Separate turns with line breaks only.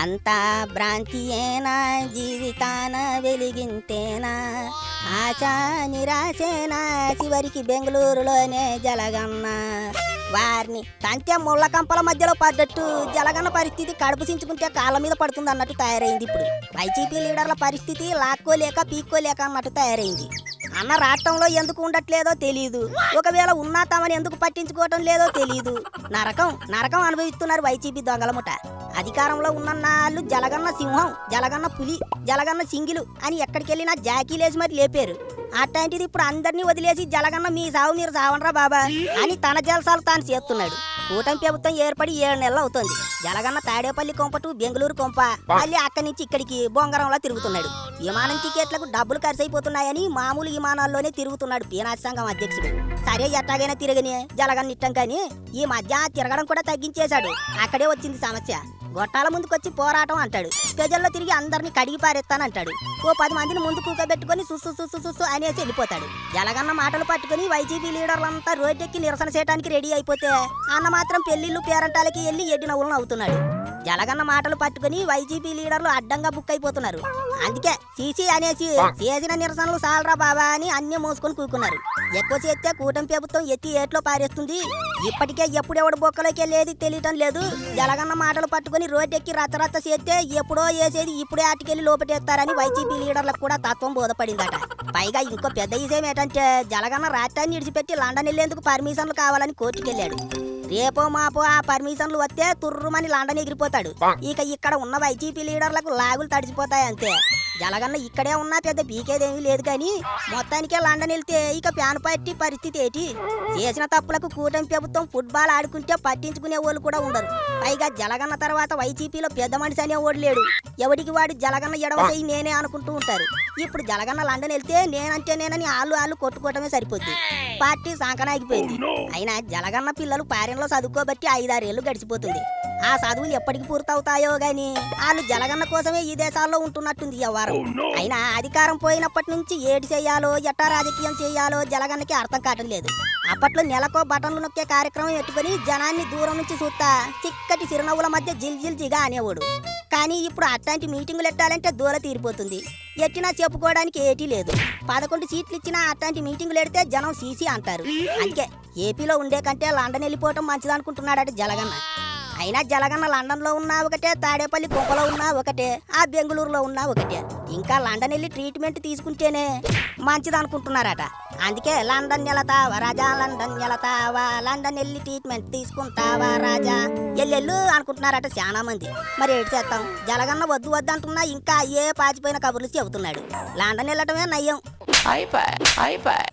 అంతా భ్రాంతియేనా? జీవితాన వెలిగింతేనా? ఆశ నిరాశేనా? చివరికి బెంగళూరులోనే జలగన్న వారిని తంతే ముళ్ళ కంపల మధ్యలో పడ్డట్టు జలగన్న పరిస్థితి కడుపు సించుకుంటే కాళ్ళ మీద పడుతుంది అన్నట్టు తయారైంది ఇప్పుడు. వైసీపీ లీడర్ల పరిస్థితి లాక్కోలేక పీక్కోలేక అన్నట్టు తయారైంది. అన్న రాష్ట్రంలో ఎందుకు ఉండట్లేదో తెలియదు ఒకవేళ ఉన్నా తమని ఎందుకు పట్టించుకోవటం లేదో తెలియదు నరకం నరకం అనుభవిస్తున్నారు వైసీపీ దొంగలముట అధికారంలో ఉన్న నాళ్ళు జలగన్న సింహం జలగన్న పులి జలగన్న సింగిలు అని ఎక్కడికి వెళ్ళినా జాకీలేసి మరి లేపారు. అట్లాంటిది ఇప్పుడు అందరినీ వదిలేసి జలగన్న మీ సావు మీరు సావనరా బాబా అని తన జలసాలు తాను చేస్తున్నాడు. కూటమి ప్రభుత్వం ఏర్పడి ఏడు నెలలు అవుతుంది. జలగన్న తాడేపల్లి కొంపటు బెంగళూరు కొంప. మళ్ళీ అక్కడి నుంచి ఇక్కడికి బొంగరంలా తిరుగుతున్నాడు. విమానం టికెట్లకు డబ్బులు ఖర్చు అయిపోతున్నాయని మామూలు విమానాల్లోనే తిరుగుతున్నాడు పీనాథ్ సంఘం అధ్యక్షుడు. సరే ఎట్టాగైనా తిరగని జలగన్న ఇట్టం కానీ ఈ మధ్య తిరగడం కూడా తగ్గించేశాడు. అక్కడే వచ్చింది సమస్య. గొట్టాల ముందుకొచ్చి పోరాటం అంటాడు. ప్రజల్లో తిరిగి అందరిని కడిగి పారేస్తానంటాడు. ఓ పది మందిని ముందు కూకబెట్టుకొని సుస్సు సుస్సు సుస్సు అనేసి వెళ్ళిపోతాడు. ఎలాగన్నా మాటలు పట్టుకుని వైసీపీ లీడర్లంతా రోడ్డెక్కి నిరసన చేయడానికి రెడీ అయిపోతే అన్న మాత్రం పెళ్ళిళ్ళు పేరంటాలకి వెళ్ళి ఎడ్డి నవ్వులను అవుతున్నాడు జలగన్న మాటలు పట్టుకుని వైసీపీ లీడర్లు అడ్డంగా బుక్ అయిపోతున్నారు. అందుకే సీసీ అనేసి చేసిన నిరసనలు సాలరా బాబా అని అన్ని మోసుకొని కూకున్నారు. ఎక్కువ చేస్తే కూటమి ప్రభుత్వం ఎత్తి ఏట్లో పారేస్తుంది. ఇప్పటికే ఎప్పుడెవడు బొక్కలోకి వెళ్ళేది తెలియటం లేదు. జలగన్న మాటలు పట్టుకుని రోడ్డెక్కి రచ్చరచ్చ చేస్తే ఎప్పుడో వేసేది ఇప్పుడే ఆటికెళ్ళి లోపటేస్తారని వైసీపీ లీడర్లకు కూడా తత్వం బోధపడిందట. పైగా ఇంకో పెద్ద విషయం ఏంటంటే జలగన్న రాష్ట్రాన్ని విడిచిపెట్టి లండన్ వెళ్ళేందుకు పర్మిషన్లు కావాలని కోర్టుకెళ్ళాడు రేపో మాపో ఆ పర్మిషన్లు వస్తే తుర్రుమని లండన్ ఎగిరిపోతాడు. ఇక ఇక్కడ ఉన్న వైసీపీ లీడర్లకు లాగులు తడిసిపోతాయి అంతే జలగన్న ఇక్కడే ఉన్నా పెద్ద పీకేదేమీ లేదు కానీ మొత్తానికే లండన్ వెళ్తే ఇక ప్యాన్ పార్టీ పరిస్థితి ఏంటి? చేసిన తప్పులకు కూటమి ప్రభుత్వం ఫుట్బాల్ ఆడుకుంటే పట్టించుకునే వాళ్ళు కూడా ఉండరు. పైగా జలగన్న తర్వాత వైసీపీలో పెద్ద మనిషి అనే ఓడు లేడు. ఎవడికి వాడు జలగన్న ఎడవ చెయ్యి నేనే అనుకుంటూ ఉంటారు. ఇప్పుడు జలగన్న లండన్ వెళ్తే నేనంటే నేనని ఆళ్ళు ఆళ్ళు కొట్టుకోవటమే సరిపోద్ది. పార్టీ సాంకనాగిపోయింది అయినా జలగన్న పిల్లలు పారెంలో చదువుకోబట్టి ఐదారేళ్ళు గడిచిపోతుంది. ఆ చదువులు ఎప్పటికి పూర్తవుతాయో గాని వాళ్ళు జలగన్న కోసమే ఈ దేశాల్లో ఉంటున్నట్టుంది ఈ వారం అయినా అధికారం పోయినప్పటి నుంచి ఏడు చేయాలో ఎట్టా రాజకీయం చేయాలో జలగన్నకి అర్థం కావటం లేదు. అప్పట్లో నెలకో బటన్లు నొక్కే కార్యక్రమం ఎట్టుకుని జనాన్ని దూరం నుంచి చూస్తా చిక్కటి చిరునవ్వుల మధ్య జిల్ జిల్ జిగా అనేవాడు. కానీ ఇప్పుడు అట్లాంటి మీటింగులు ఎట్టాలంటే దూర తీరిపోతుంది. ఎట్టినా చెప్పుకోవడానికి ఏటీ లేదు. పదకొండు సీట్లు ఇచ్చినా అట్లాంటి మీటింగులు ఎడితే జనం సీసీ అంటారు. అందుకే ఏపీలో ఉండే కంటే లండన్ వెళ్ళిపోవటం మంచిదనుకుంటున్నాడట జలగన్న. అయినా జలగన్న లండన్లో ఉన్నా ఒకటే తాడేపల్లి కుప్పలో ఉన్నా ఒకటే ఆ బెంగళూరులో ఉన్నా ఒకటే. ఇంకా లండన్ వెళ్ళి ట్రీట్మెంట్ తీసుకుంటేనే మంచిది అనుకుంటున్నారట అందుకే లండన్ వెళతావా రాజా లండన్ వెళతావా? లండన్ వెళ్ళి ట్రీట్మెంట్ తీసుకుంటావా రాజా? ఎల్లెళ్ళు అనుకుంటున్నారట చాలా మంది మరి ఏడు చేస్తాం? జలగన్న వద్దు వద్దు అంటున్నా ఇంకా అయ్యే పాచిపోయిన కబుర్లు చెబుతున్నాడు. లండన్ వెళ్ళటమే నయ్యం.
అయిపోయి అయిపోయి.